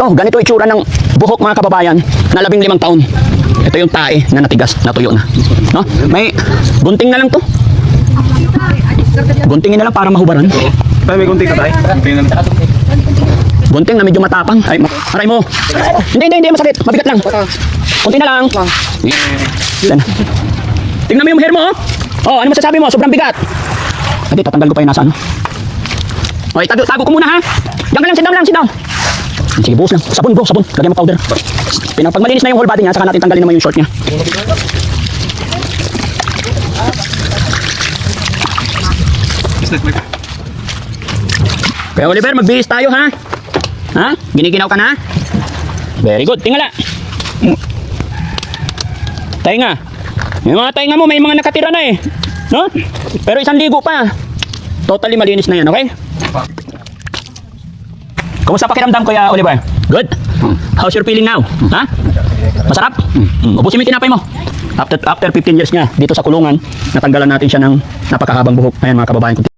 ito, ganito itsura ng buhok mga kababayan na labing limang taon. Ito yung tae na natigas, natuyo na. No? May gunting na lang to. Guntingin na lang para mahubaran. Tayo may kunti ka tayo. Gunting na medyo matapang. Ay, aray mo. Hindi, hindi, hindi, masakit. Mabigat lang. Kunti na lang. Yan. Tingnan mo yung hair mo, oh. Oh, ano masasabi mo? Sobrang bigat. Hindi, tatanggal ko pa yung nasa ano. Okay, tago, tago ko muna ha. Diyan ka lang, sit down lang, sit down. Sige, buhos lang. Sabon bro, sabon. Lagyan mo powder. Pinang pag malinis na yung whole body niya, saka natin tanggalin naman yung short niya. Kaya Oliver, magbihis tayo ha. Ha? Giniginaw ka na? Very good. Tingala. Tainga. Yung mga tainga mo, may mga nakatira na eh. No? Pero isang ligo pa. Totally malinis na yan, okay? Kumusta pakiramdam, Kuya Oliver? Good? How's your feeling now? Ha? Masarap? Mm. Ubusin mo yung tinapay mo. After, after 15 years niya dito sa kulungan, natanggalan natin siya ng napakahabang buhok. Ayan mga kababayan ko.